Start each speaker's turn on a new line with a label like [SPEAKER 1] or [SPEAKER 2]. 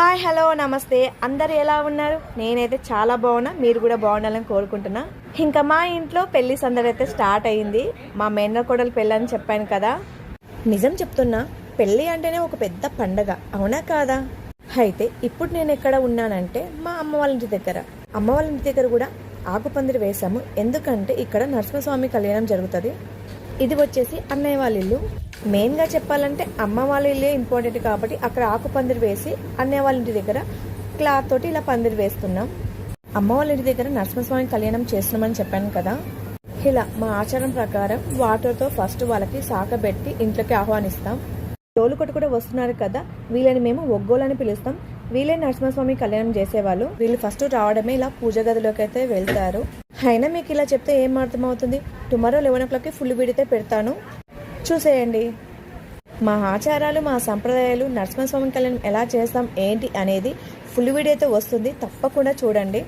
[SPEAKER 1] Hi hello నమస్తే. అందరు ఎలా ఉన్నారు? నేనైతే చాలా బాగున్నా. మీరు కూడా బాగుండాలని కోరుకుంటున్నా. ఇంకా మా ఇంట్లో పెళ్ళి సందడి అయితే స్టార్ట్ అయింది. మా మేనకోడలు పెళ్ళి అని చెప్పాను కదా. నిజం చెప్తున్నా పెళ్ళి అంటేనే ఒక పెద్ద పండగ. అవునా కాదా? అయితే ఇప్పుడు నేను ఎక్కడ ఉన్నానంటే మా అమ్మ వాళ్ళ ఇంటి దగ్గర. అమ్మ వాళ్ళ ఇంటి దగ్గర కూడా ఆకుపందిరి వేశాము. ఎందుకంటే ఇక్కడ నరసింహస్వామి కళ్యాణం జరుగుతుంది. ఇది వచ్చేసి అన్నయ్య వాళ్ళ ఇల్లు. మెయిన్గా చెప్పాలంటే అమ్మ వాళ్ళ ఇల్లే ఇంపార్టెంట్ కాబట్టి అక్కడ ఆకు పందిరి వేసి అన్నయ్య వాళ్ళ ఇంటి దగ్గర క్లాత్ తోటి ఇలా పందిరి వేస్తున్నాం. అమ్మ వాళ్ళ ఇంటి దగ్గర నరసింహస్వామి కళ్యాణం చేస్తున్నామని చెప్పాను కదా. ఇలా మా ఆచారం ప్రకారం వాటర్తో ఫస్ట్ వాళ్ళకి సాకబెట్టి ఇంట్లోకి ఆహ్వానిస్తాం. తోలుకొట్టు కూడా వస్తున్నారు కదా వీళ్ళని మేము ఒగ్గోలని పిలుస్తాం. వీళ్ళే నరసింహస్వామి కళ్యాణం చేసేవాళ్ళు. వీళ్ళు ఫస్ట్ రావడమే ఇలా పూజ గదిలోకి అయితే వెళ్తారు. అయినా మీకు ఇలా చెప్తే ఏం అర్థమవుతుంది? టుమారో లెవెన్ ఓ క్లాక్కి ఫుల్ విడితే పెడతాను. చూసేయండి. మా ఆచారాలు మా సంప్రదాయాలు నరసింహస్వామి కళ్యాణం ఎలా చేస్తాం ఏంటి అనేది ఫుల్ వీడియో అయితే వస్తుంది. తప్పకుండా చూడండి.